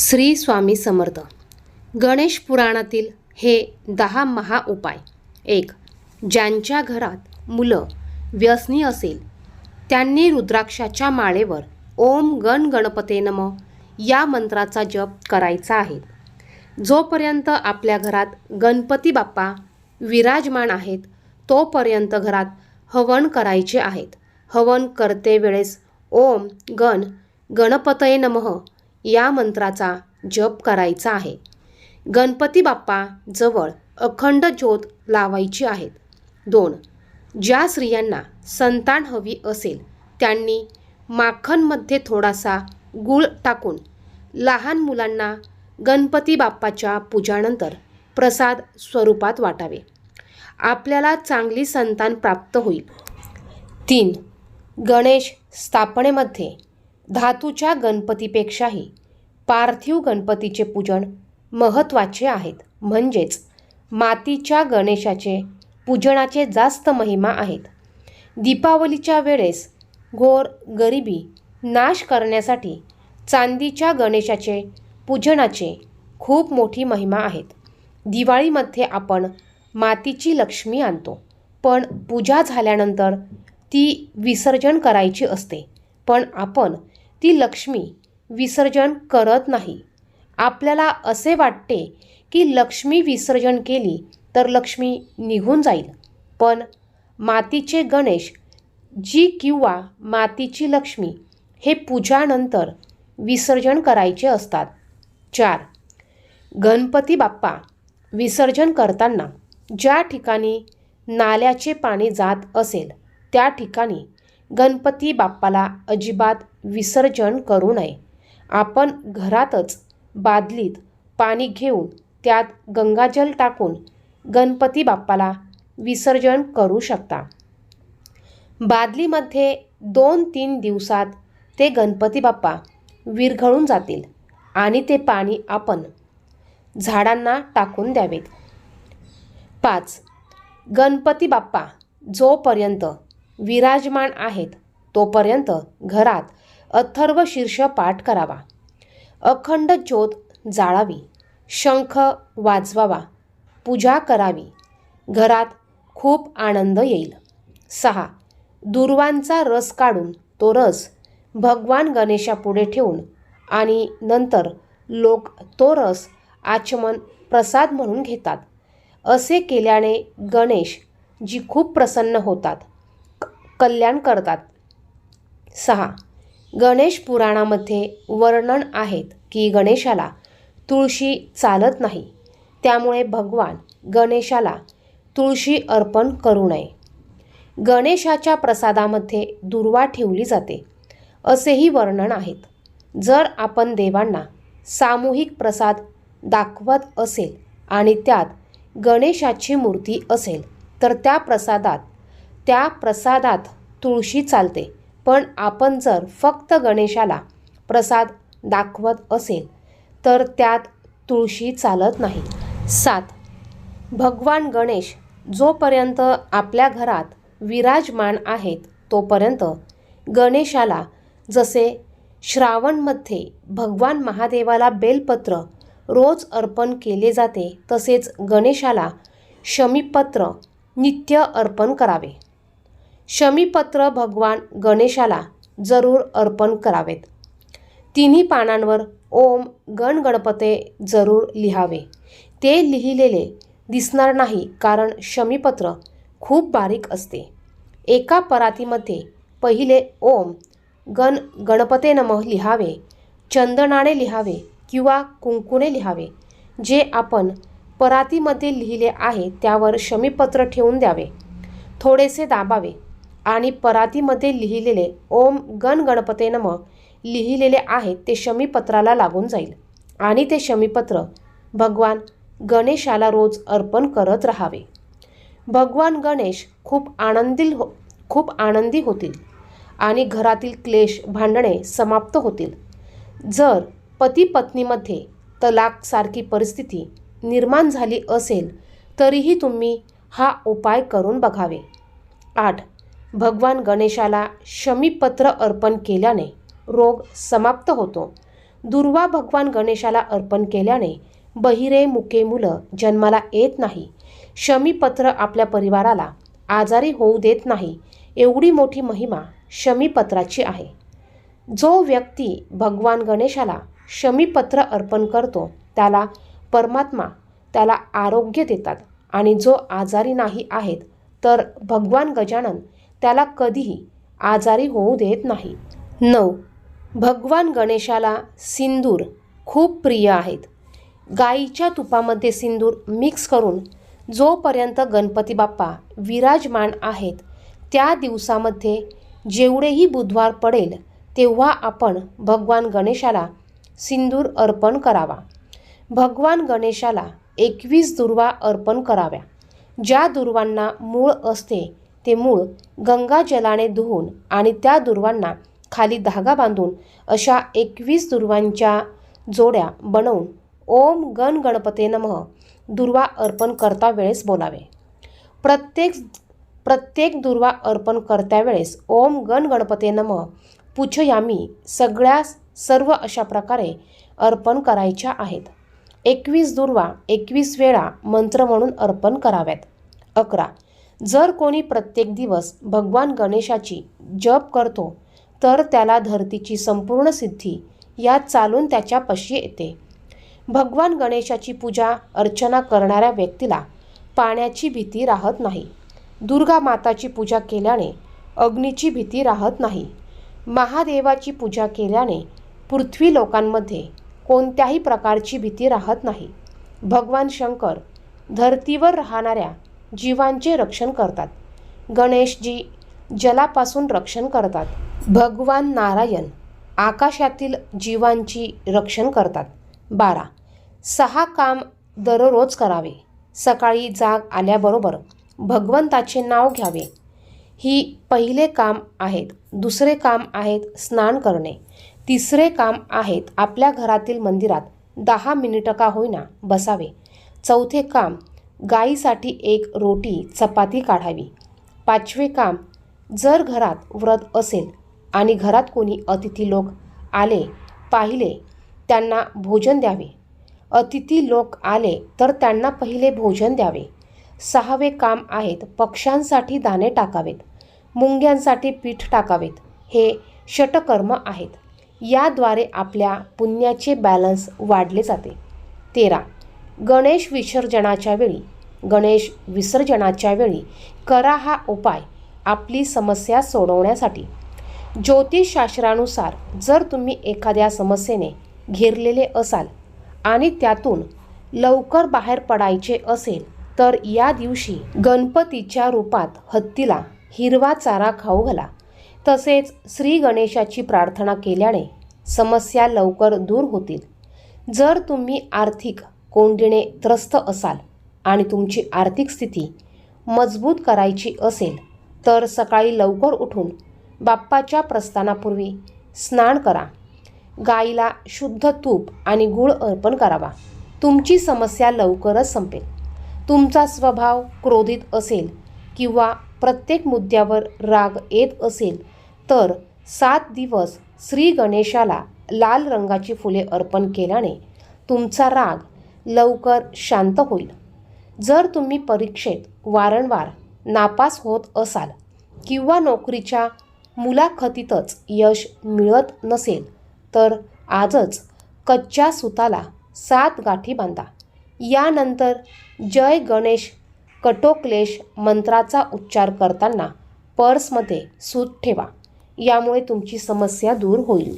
श्री स्वामी समर्थ. गणेश पुराणातील हे दहा महा उपाय. एक ज्यांच्या घरात मुलं व्यसनी असेल त्यांनी रुद्राक्षाच्या माळेवर ओम गण गणपते नम या मंत्राचा जप करायचा आहे. जोपर्यंत आपल्या घरात गणपती बाप्पा विराजमान आहेत तोपर्यंत घरात हवन करायचे आहेत. हवन करते वेळेस ओम गण गणपतये नमः या मंत्राचा जप करायचा आहे. गणपती बाप्पा जवळ अखंड ज्योत लावायची आहेत. दोन ज्या स्त्रियांना संतान हवी असेल त्यांनी माखनमध्ये थोडासा गूळ टाकून लहान मुलांना गणपती बाप्पाच्या पूजानंतर प्रसाद स्वरूपात वाटावे. आपल्याला चांगली संतान प्राप्त होईल. तीन गणेश स्थापनेमध्ये धातूच्या गणपतीपेक्षाही पार्थिव गणपतीचे पूजन महत्त्वाचे आहेत. म्हणजेच मातीच्या गणेशाचे पूजनाचे जास्त महिमा आहेत. दीपावलीच्या वेळेस घोर गरिबी नाश करण्यासाठी चांदीच्या गणेशाचे पूजनाचे खूप मोठी महिमा आहेत. दिवाळीमध्ये आपण मातीची लक्ष्मी आणतो पण पूजा झाल्यानंतर ती विसर्जन करायची असते. पण आपण ती लक्ष्मी विसर्जन करत नाही. आपल्याला असे वाटते की लक्ष्मी विसर्जन केली तर लक्ष्मी निघून जाईल. पण मातीचे गणेश जी किंवा मातीची लक्ष्मी हे पूजानंतर विसर्जन करायचे असतात. चार. गणपती बाप्पा विसर्जन करताना ज्या ठिकाणी नाल्याचे पाणी जात असेल त्या ठिकाणी गणपती बाप्पाला अजिबात विसर्जन करू नये. आपण घरातच बादलीत पाणी घेऊन त्यात गंगाजल टाकून गणपती बाप्पाला विसर्जन करू शकता. बादलीमध्ये दोन तीन दिवसात ते गणपती बाप्पा विरघळून जातील आणि ते पाणी आपण झाडांना टाकून द्यावेत. पाच. गणपती बाप्पा जोपर्यंत विराजमान आहेत तोपर्यंत घरात अथर्व शीर्ष पाठ करावा. अखंड ज्योत जाळावी शंख वाजवावा पूजा करावी. घरात खूप आनंद येईल. सहा. दुर्वांचा रस काढून तो रस भगवान गणेशापुढे ठेवून आणि नंतर लोक तो रस आचमन प्रसाद म्हणून घेतात. असे केल्याने गणेश जी खूप प्रसन्न होतात. कल्याण करतात. सहा. गणेश पुराणामध्ये वर्णन आहेत की गणेशाला तुळशी चालत नाही. त्यामुळे भगवान गणेशाला तुळशी अर्पण करू नये. गणेशाच्या प्रसादामध्ये दुर्वा ठेवली जाते असेही वर्णन आहेत. जर आपण देवांना सामूहिक प्रसाद दाखवत असेल आणि त्यात गणेशाची मूर्ती असेल तर त्या प्रसादात त्या प्रसादात तुळशी चालते. पण आपण जर फक्त गणेशाला प्रसाद दाखवत असेल तर त्यात तुळशी चालत नाही. सात. भगवान गणेश जोपर्यंत आपल्या घरात विराजमान आहेत तोपर्यंत गणेशाला जसे श्रावणमध्ये भगवान महादेवाला बेलपत्र रोज अर्पण केले जाते तसेच गणेशाला शमीपत्र नित्य अर्पण करावे. शमीपत्र भगवान गणेशाला जरूर अर्पण करावेत. तिन्ही पानांवर ओम गण गणपते जरूर लिहावे. ते लिहिलेले दिसणार नाही कारण शमीपत्र खूप बारीक असते. एका परातीमध्ये पहिले ओम गण गणपते नमः लिहावे चंदनाने लिहावे किंवा कुंकुने लिहावे. जे आपण परातीमध्ये लिहिले आहे त्यावर शमीपत्र ठेवून द्यावे. थोडेसे दाबावे. आणि परातीमध्ये लिहिलेले ओम गण गणपते नम लिहिलेले आहे ते शमीपत्राला लागून जाईल. आणि ते शमीपत्र भगवान गणेशाला रोज अर्पण करत राहावे. भगवान गणेश खूप आनंदी हो खूप आनंदी होतील आणि घरातील क्लेश भांडणे समाप्त होतील. जर पती पत्नीमध्ये तलाकसारखी परिस्थिती निर्माण झाली असेल तरीही तुम्ही हा उपाय करून बघावे. आठ भगवान गणेशाला शमीपत्र अर्पण केल्याने रोग समाप्त होतो. दुर्वा भगवान गणेशाला अर्पण केल्याने बहिरे मुके मुलं जन्माला येत नाही. शमीपत्र आपल्या परिवाराला आजारी होऊ देत नाही एवढी मोठी महिमा शमीपत्राची आहे. जो व्यक्ती भगवान गणेशाला शमीपत्र अर्पण करतो त्याला परमात्मा त्याला आरोग्य देतात आणि जो आजारी नाही आहेत तर भगवान गजानन त्याला कधीही आजारी होऊ देत नाही. नऊ. भगवान गणेशाला सिंदूर खूप प्रिय आहेत. गाईच्या तुपामध्ये सिंदूर मिक्स करून जोपर्यंत गणपती बाप्पा विराजमान आहेत त्या दिवसामध्ये जेवढेही बुधवार पडेल तेव्हा आपण भगवान गणेशाला सिंदूर अर्पण करावा. भगवान गणेशाला एकवीस दुर्वा अर्पण कराव्या. ज्या दुर्वांना मूळ असते ते मूळ गंगा जलाने धुवून आणि त्या दुर्वांना खाली धागा बांधून अशा एकवीस दुर्वांच्या जोड्या बनवून ओम गण गणपते नमः दुर्वा अर्पण करता वेळेस बोलावे. प्रत्येक प्रत्येक दुर्वा अर्पण करत्या वेळेस ओम गण गणपते नमः पूछयामी सगळ्या सर्व अशा प्रकारे अर्पण करायच्या आहेत. एकवीस दुर्वा एकवीस वेळा मंत्र म्हणून अर्पण कराव्यात. अकरा जर कोणी प्रत्येक दिवस भगवान गणेशाची जप करतो तर त्याला धरतीची संपूर्ण सिद्धी या चालून त्याच्यापाशी येते. भगवान गणेशाची पूजा अर्चना करणाऱ्या व्यक्तीला पाण्याची भीती राहत नाही. दुर्गा माताची पूजा केल्याने अग्नीची भीती राहत नाही. महादेवाची पूजा केल्याने पृथ्वी लोकांमध्ये कोणत्याही प्रकारची भीती राहत नाही. भगवान शंकर धरतीवर राहणाऱ्या जीवांचे रक्षण करतात. गणेशजी जलापासून रक्षण करतात. भगवान नारायण आकाशातील जीवांची रक्षण करतात. बारा. सहा काम दररोज करावे. सकाळी जाग आल्याबरोबर भगवंताचे नाव घ्यावे. ही पहिले काम आहेत. दुसरे काम आहेत स्नान करणे. तिसरे काम आहेत आपल्या घरातील मंदिरात दहा मिनिटं का होईना बसावे. चौथे काम गाईसाठी एक रोटी चपाती काढावी. पाचवे काम जर घरात व्रत असेल आणि घरात कोणी अतिथी लोक आले पाहिले त्यांना भोजन द्यावे. अतिथी लोक आले तर त्यांना पहिले भोजन द्यावे. सहावे काम आहेत पक्ष्यांसाठी दाणे टाकावेत. मुंग्यांसाठी पीठ टाकावेत. हे षटकर्म आहेत. याद्वारे आपल्या पुण्याचे बॅलन्स वाढले जाते. तेरा. गणेश विसर्जनाच्या वेळी गणेश विसर्जनाच्या वेळी करा हा उपाय आपली समस्या सोडवण्यासाठी. ज्योतिषशास्त्रानुसार जर तुम्ही एखाद्या समस्येने घेरलेले असाल आणि त्यातून लवकर बाहेर पडायचे असेल तर या दिवशी गणपतीच्या रूपात हत्तीला हिरवा चारा खाऊ घाला. तसेच श्री गणेशाची प्रार्थना केल्याने समस्या लवकर दूर होतील. जर तुम्ही आर्थिक कोंडीने त्रस्त असाल आणि तुमची आर्थिक स्थिती मजबूत करायची असेल तर सकाळी लवकर उठून बाप्पाच्या प्रस्थानापूर्वी स्नान करा. गाईला शुद्ध तूप आणि गूळ अर्पण करावा. तुमची समस्या लवकरच संपेल. तुमचा स्वभाव क्रोधित असेल किंवा प्रत्येक मुद्द्यावर राग येत असेल तर सात दिवस श्री गणेशाला लाल रंगाची फुले अर्पण केल्याने तुमचा राग लवकर शांत होईल. जर तुम्ही परीक्षेत वारंवार नापास होत असाल किंवा नोकरीच्या मुलाखतीतच यश मिळत नसेल तर आजच कच्च्या सुताला सात गाठी बांधा. यानंतर जय गणेश कटोक्लेश मंत्राचा उच्चार करताना पर्समध्ये सूत ठेवा. यामुळे तुमची समस्या दूर होईल.